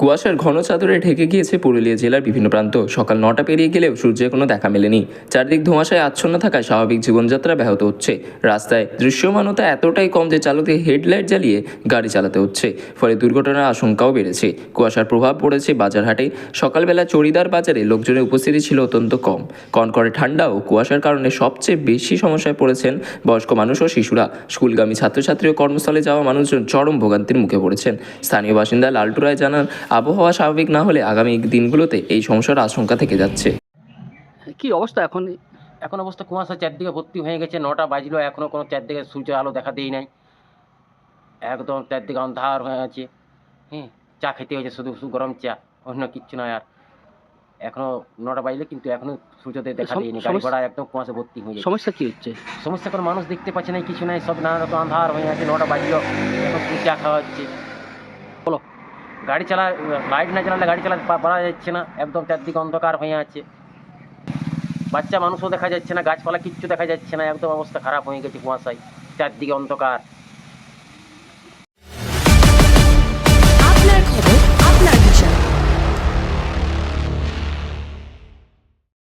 কুয়াশার ঘন চাদরে ঢেকে গিয়েছে পুরুলিয়া জেলার বিভিন্ন প্রান্ত। সকাল নটা পেরিয়ে গেলেও সূর্যের কোনো দেখা মেলেনি। চারদিক ধোঁয়াশায় আচ্ছন্ন থাকায় স্বাভাবিক জীবনযাত্রা ব্যাহত হচ্ছে। রাস্তায় দৃশ্যমানতা এতটাই কম যে চালককে হেডলাইট জ্বালিয়ে গাড়ি চালাতে হচ্ছে। ফলে দুর্ঘটনার আশঙ্কাও বেড়েছে। কুয়াশার প্রভাব পড়েছে বাজারহাটে। সকালবেলা চড়িদার বাজারে লোকজনের উপস্থিতি ছিল অত্যন্ত কম। কনকরে ঠান্ডা ও কুয়াশার কারণে সবচেয়ে বেশি সমস্যায় পড়েছেন বয়স্ক মানুষ ও শিশুরা। স্কুলগামী ছাত্রছাত্রী ও কর্মস্থলে যাওয়া মানুষজন চরম ভোগান্তির মুখে পড়েছেন। স্থানীয় বাসিন্দা লালটু রায় জানান আবহাওয়া স্বাভাবিক না হলে আগামী দিনগুলোতে এই সমস্যার আশঙ্কা থেকে যাচ্ছে। কি অবস্থা এখন? এখন অবস্থা কুয়াশা চারদিকে ভর্তি হয়ে গেছে নটা বাজলো এখনও কোনো চারদিকে সূর্যের আলো দেখা দেই নাই। একদম চারদিকে অন্ধার হয়ে আছে। হ্যাঁ চা খেতে হয়েছে শুধু শুধু গরম চা অন্য কিচ্ছু নয় আর। এখনও নটা বাজলে কিন্তু এখনও সূর্যোদয় দেখা দেয়নি গাড়ি ঘোড়া একদম কুয়াশা ভর্তি হয়ে সমস্যা কি হচ্ছে? সমস্যা কোনো মানুষ দেখতে পাচ্ছে না কিছু নাই সব নানা রকম আন্ধার হয়ে আছে নটা বাজলো এখন চা খাওয়া হচ্ছে। গাড়ি চালা লাইট না চালালে গাড়ি চালাতে পারা যাচ্ছে না। একদম চারদিকে অন্ধকার হয়ে আছে। বাচ্চা মানুষও দেখা যাচ্ছে না, গাছপালা কিচ্ছু দেখা যাচ্ছে না, একদম অবস্থা খারাপ হয়ে গেছে কুয়াশায়। চারদিকে অন্ধকার।